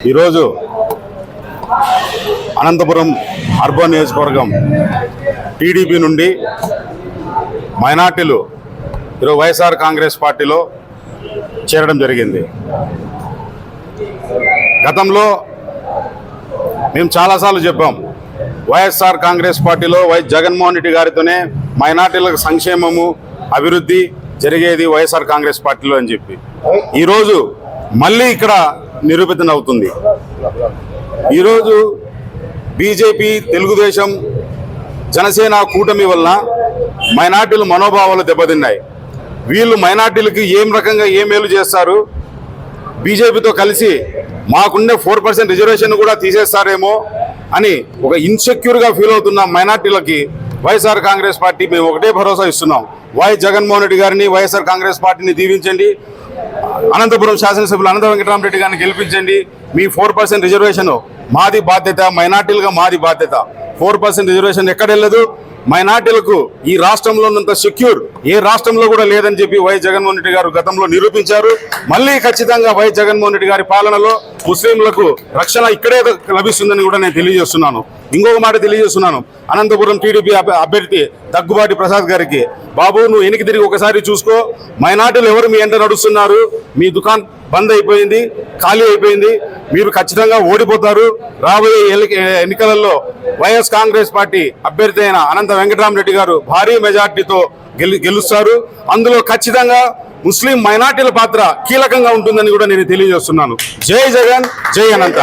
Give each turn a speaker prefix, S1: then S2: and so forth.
S1: ఈరోజు అనంతపురం అర్బన్ నియోజకవర్గం టీడీపీ నుండి మైనార్టీలు ఈరోజు వైఎస్ఆర్ కాంగ్రెస్ పార్టీలో చేరడం జరిగింది. గతంలో మేము చాలాసార్లు చెప్పాం వైఎస్ఆర్ కాంగ్రెస్ పార్టీలో వై జగన్మోహన్ రెడ్డి గారితోనే మైనార్టీలకు సంక్షేమము అభివృద్ధి జరిగేది వైఎస్ఆర్ కాంగ్రెస్ పార్టీలో అని చెప్పి. ఈరోజు మళ్ళీ ఇక్కడ నిరూపితం అవుతుంది. ఈరోజు బీజేపీ తెలుగుదేశం జనసేన కూటమి వలన మైనార్టీల మనోభావాలు దెబ్బతిన్నాయి. వీళ్ళు మైనార్టీలకి ఏం రకంగా ఏ మేలు చేస్తారు? బీజేపీతో కలిసి మాకుండే ఫోర్ పర్సెంట్ రిజర్వేషన్ కూడా తీసేస్తారేమో అని ఒక ఇన్సెక్యూర్గా ఫీల్ అవుతున్న మైనార్టీలకి వైఎస్ఆర్ కాంగ్రెస్ పార్టీ మేము ఒకటే భరోసా ఇస్తున్నాం. వై జగన్మోహన్ రెడ్డి గారిని వైఎస్ఆర్ కాంగ్రెస్ పార్టీని దీవించండి. అనంతపురం శాసనసభ్యులు అనంత వెంకటరామరెడ్డి గారిని గెలిపించండి. మీ ఫోర్ పర్సెంట్ రిజర్వేషన్ మాది బాధ్యత మైనార్టీలుగా మాది బాధ్యత. ఫోర్ పర్సెంట్ రిజర్వేషన్ ఎక్కడ వెళ్ళదు? మైనార్టీలకు ఈ రాష్ట్రంలో ఉన్నంత సెక్యూర్ ఏ రాష్ట్రంలో కూడా లేదని చెప్పి వై జగన్మోహన్ రెడ్డి గారు గతంలో నిరూపించారు. మళ్ళీ ఖచ్చితంగా వై జగన్మోహన్ రెడ్డి గారి పాలనలో ముస్లింలకు రక్షణ ఇక్కడే లభిస్తుందని కూడా నేను తెలియజేస్తున్నాను. ఇంకొక మాట తెలియజేస్తున్నాను. అనంతపురం టీడీపీ అభ్యర్థి దగ్గుబాటి ప్రసాద్ గారికి. బాబు నువ్వు వెనక్కి తిరిగి ఒకసారి చూసుకో. మైనార్టీలు ఎవరు మీ ఎంట నడుస్తున్నారు? మీ దుకాణం బంద్ అయిపోయింది ఖాళీ అయిపోయింది. మీరు ఖచ్చితంగా ఓడిపోతారు. రాబోయే ఎన్నికలలో వైఎస్ కాంగ్రెస్ పార్టీ అభ్యర్థి అయిన అనంత వెంకటరామరెడ్డి గారు భారీ మెజార్టీతో గెలుస్తారు. అందులో ఖచ్చితంగా ముస్లిం మైనార్టీల పాత్ర కీలకంగా ఉంటుందని కూడా నేను తెలియజేస్తున్నాను. జై జగన్ జై అనంత.